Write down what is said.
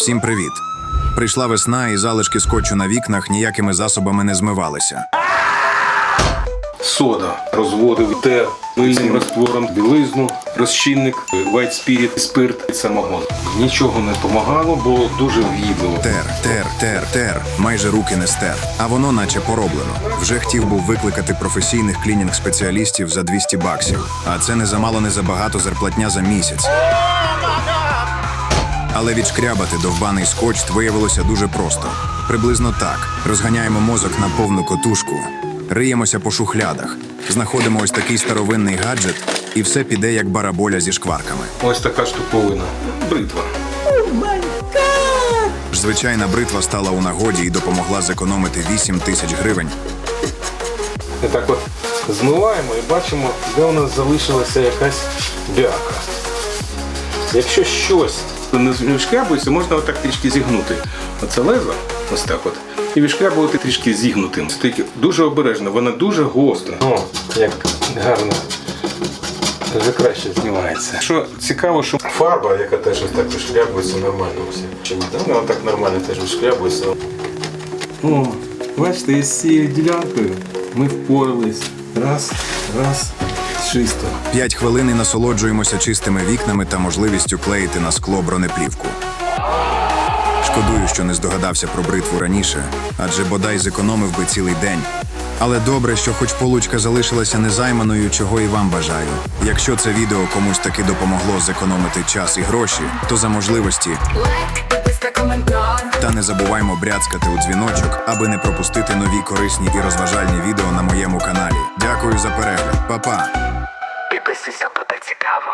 Всім привіт! Прийшла весна, і залишки скотчу на вікнах ніякими засобами не змивалися. Сода розводив тер мильним раствором, білизну, розчинник, white spirit, спирт і самогон. Нічого не допомагало, було дуже в'їдливо. Тер, тер, тер, тер. Майже руки не стер. А воно наче пороблено. Вже хотів був викликати професійних клінінг-спеціалістів за 200 баксів. А це не замало не забагато зарплатня за місяць. Але відшкрябати довбаний скотч виявилося дуже просто. Приблизно так: розганяємо мозок на повну котушку, риємося по шухлядах, знаходимо ось такий старовинний гаджет, і все піде як бараболя зі шкварками. Ось така штуковина. Бритва. Звичайна бритва стала у нагоді і допомогла зекономити 8 тисяч гривень. І так от змиваємо і бачимо, де у нас залишилася якась бяка. Якщо щось не відшкрябується, можна отак трішки зігнути. Оце лезо, ось так от. І відшкрябувати трішки зігнутим. Таки дуже обережно, вона дуже гостра. О, як гарно. Вже краще знімається. Що цікаво, що фарба, яка теж так вишкрябується нормально. Ось. Чому вона так нормально теж вишкрябується. О, бачите, із цією ділянкою ми впорались. Раз, раз, чисто. 5 хвилин і насолоджуємося чистими вікнами та можливістю клеїти на скло бронеплівку. Шкодую, що не здогадався про бритву раніше, адже бодай зекономив би цілий день. Але добре, що хоч получка залишилася незайманою, чого і вам бажаю. Якщо це відео комусь таки допомогло зекономити час і гроші, то за можливості та коментар. Та не забуваймо бряцкати у дзвіночок, аби не пропустити нові корисні і розважальні відео на моєму каналі. Дякую за перегляд, Па-па! Підписуйся, буде цікаво.